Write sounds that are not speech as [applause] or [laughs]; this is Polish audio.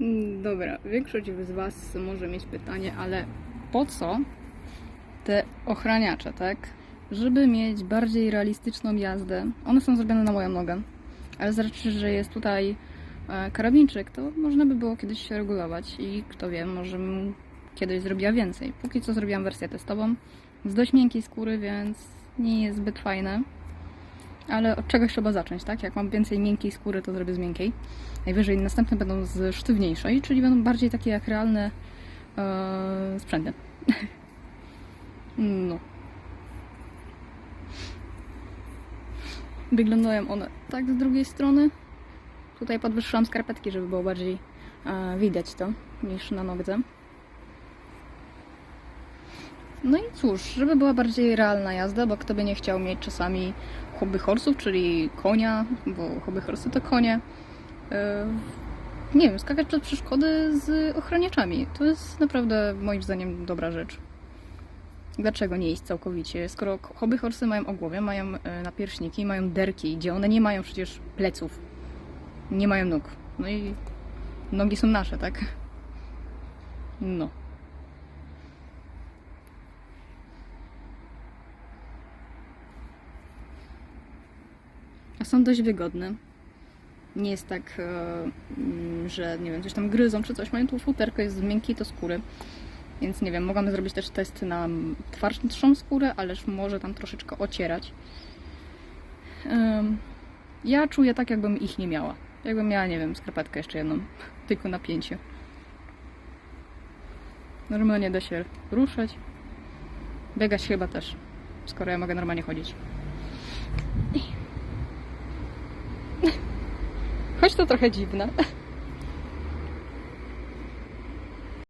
Mm, Dobra, większość z Was może mieć pytanie, ale po co te ochraniacze, tak? Żeby mieć bardziej realistyczną jazdę. One są zrobione na moją nogę, ale z racji, że jest tutaj e, karabinczyk, to można by było kiedyś się regulować i kto wie, może kiedyś zrobiła więcej. Póki co zrobiłam wersję testową z dość miękkiej skóry, więc nie jest zbyt fajne. Ale od czegoś trzeba zacząć, tak? Jak mam więcej miękkiej skóry, to zrobię z miękkiej. Najwyżej następne będą z sztywniejszej, czyli będą bardziej takie jak realne e, sprzęty. [laughs] no. Wyglądają one tak z drugiej strony. Tutaj podwyższyłam skarpetki, żeby było bardziej e, widać to niż na nodze. No i cóż, żeby była bardziej realna jazda, bo kto by nie chciał mieć czasami hobby horsów, czyli konia, bo hobby horsy to konie. E, nie wiem, skakać przez przeszkody z ochraniaczami. To jest naprawdę moim zdaniem dobra rzecz. Dlaczego nie iść całkowicie? Skoro hobby horsy mają ogłowie, mają e, napierśniki, mają derki, gdzie one nie mają przecież pleców. Nie mają nóg. No i nogi są nasze, tak? No. Są dość wygodne. Nie jest tak, e, mm, że nie wiem, coś tam gryzą czy coś. Mają tu futerko, jest z miękkiej to skóry. Więc nie wiem, mogłam zrobić też test na twardszą skórę, ależ może tam troszeczkę ocierać. Ja czuję tak, jakbym ich nie miała. Jakbym miała, nie wiem, skarpetkę jeszcze jedną, [laughs] tylko napięcie. Normalnie da się ruszać. Biegać chyba też, skoro ja mogę normalnie chodzić. Choć to trochę dziwne.